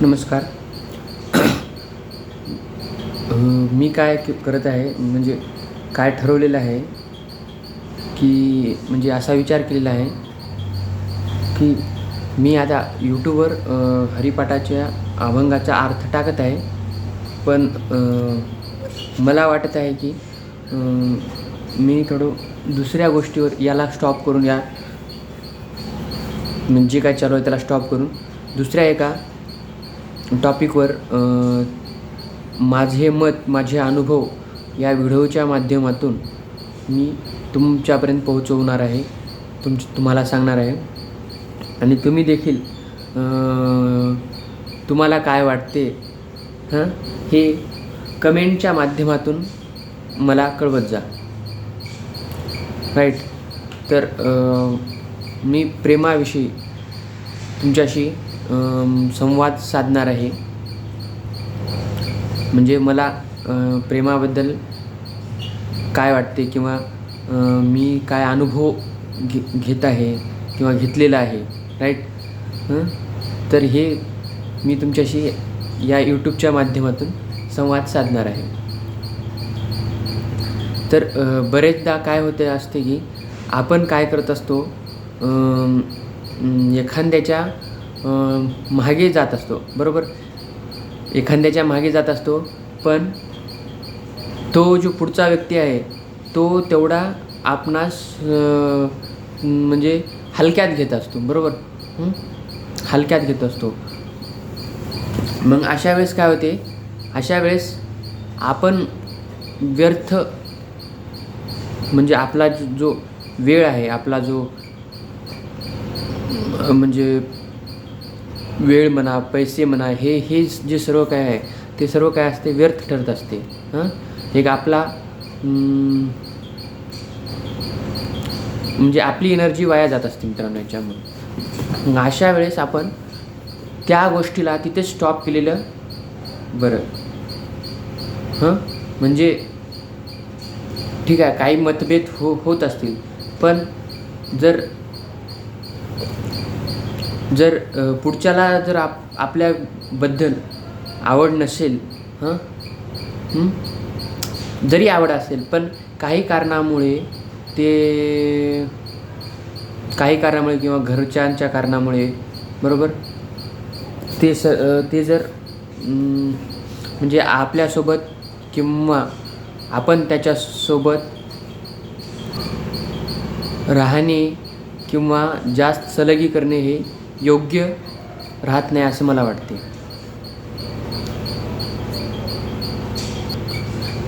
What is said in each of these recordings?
नमस्कार. मी काय करत आहे म्हणजे काय ठरवलेलं आहे की म्हणजे असा विचार केलेला आहे की मी आता यूट्यूबवर हरिपाठाच्या अभंगाचा अर्थ टाकत आहे पण मला वाटत आहे की मी थोडं दुसऱ्या गोष्टीवर याला स्टॉप करून या म्हणजे जे काय चालू आहे त्याला स्टॉप करून दुसऱ्या एका टॉपिकवर माझे मत माझे अनुभव या व्हिडिओच्या माध्यमातून मी तुमच्यापर्यंत पोहोचवणार आहे तुम तुम्हाला सांगणार आहे. आणि तुम्ही देखील तुम्हाला काय वाटते हां हे कमेंटच्या माध्यमातून मला कळवत जा. राईट? तर मी प्रेमाविषयी तुमच्याशी संवाद साधणार आहे. म्हणजे मला प्रेमाबद्दल काय वाटते किंवा मी काय अनुभव घे घेत आहे किंवा घेतलेला आहे राईट तर हे मी तुमच्याशी या यूट्यूबच्या माध्यमातून संवाद साधणार आहे. तर बरेचदा काय होते असते की आपण काय करत असतो एखाद्याच्या मागे जात असतो बरोबर? एखाद्याच्या मागे जात असतो पण तो जो पुढचा व्यक्ती आहे तो तेवढा आपणास म्हणजे हलक्यात घेत असतो बरोबर? हलक्यात घेत असतो. मग अशा वेळेस काय होते? अशा वेळेस आपण व्यर्थ म्हणजे आपला जो वेळ आहे आपला जो म्हणजे वेळ म्हणा पैसे म्हणा हे हे जे सर्व काय आहे ते सर्व काय असते व्यर्थ ठरत असते. हां? एक आपला म्हणजे आपली एनर्जी वाया जात असते मित्रांनो याच्यामुळे. अशा वेळेस आपण त्या गोष्टीला तिथे स्टॉप केलेलं बरं. हां? म्हणजे ठीक आहे काही मतभेद हो होत असतील. पण जर जर पुढच्याला जर आप आपल्याबद्दल आवड नसेल हं? जरी आवड असेल पण काही कारणामुळे ते काही कारणामुळे किंवा घरच्यांच्या कारणामुळे बरोबर ते स ते जर म्हणजे आपल्यासोबत किंवा आपण त्याच्यासोबत राहणे किंवा जास्त सलगी करणे हे योग्य राहत नाही असं मला वाटते.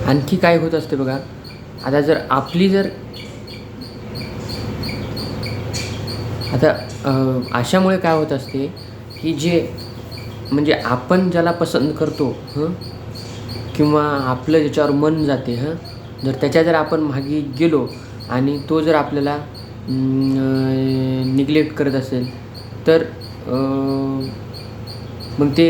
आणखी काय होत असते बघा आता जर आपली जर आता अशामुळे काय होत असते की जे म्हणजे आपण ज्याला पसंत करतो हं किंवा आपलं ज्याच्यावर मन जाते हं जर त्याच्या जर आपण मागे गेलो आणि तो जर आपल्याला निग्लेक्ट करत असेल तर मग ते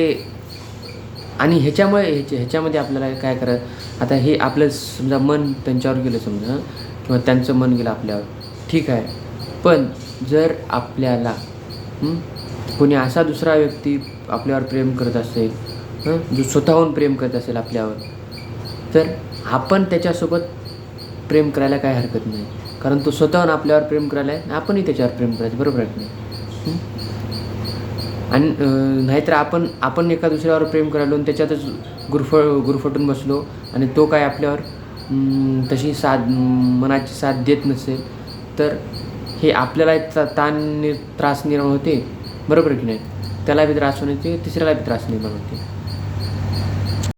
आणि ह्याच्यामुळे ह्याच्या ह्याच्यामध्ये आपल्याला काय करायचं आता हे आपलं समजा मन त्यांच्यावर गेलं समजा किंवा त्यांचं मन गेलं आपल्यावर ठीक आहे. पण जर आपल्याला कोणी असा दुसरा व्यक्ती आपल्यावर प्रेम करत असेल जो स्वतःहून प्रेम करत असेल आपल्यावर तर आपण त्याच्यासोबत प्रेम करायला काय हरकत नाही. कारण तो स्वतःहून आपल्यावर प्रेम करायला आहे आणि आपणही त्याच्यावर प्रेम करायचं बरोबर आहे की नाही? आणि नाहीतर आपण आपण एका दुसऱ्यावर प्रेम करायलो आणि त्याच्यातच गुरफ गुरफटून बसलो आणि तो काय आपल्यावर तशी साथ मनाची साथ देत नसेल तर हे आपल्याला ता ताण नि त्रास निर्माण होते. बरोबर की नाही? त्याला बी त्रास होण्याचे तिसऱ्याला बी त्रास निर्माण होते.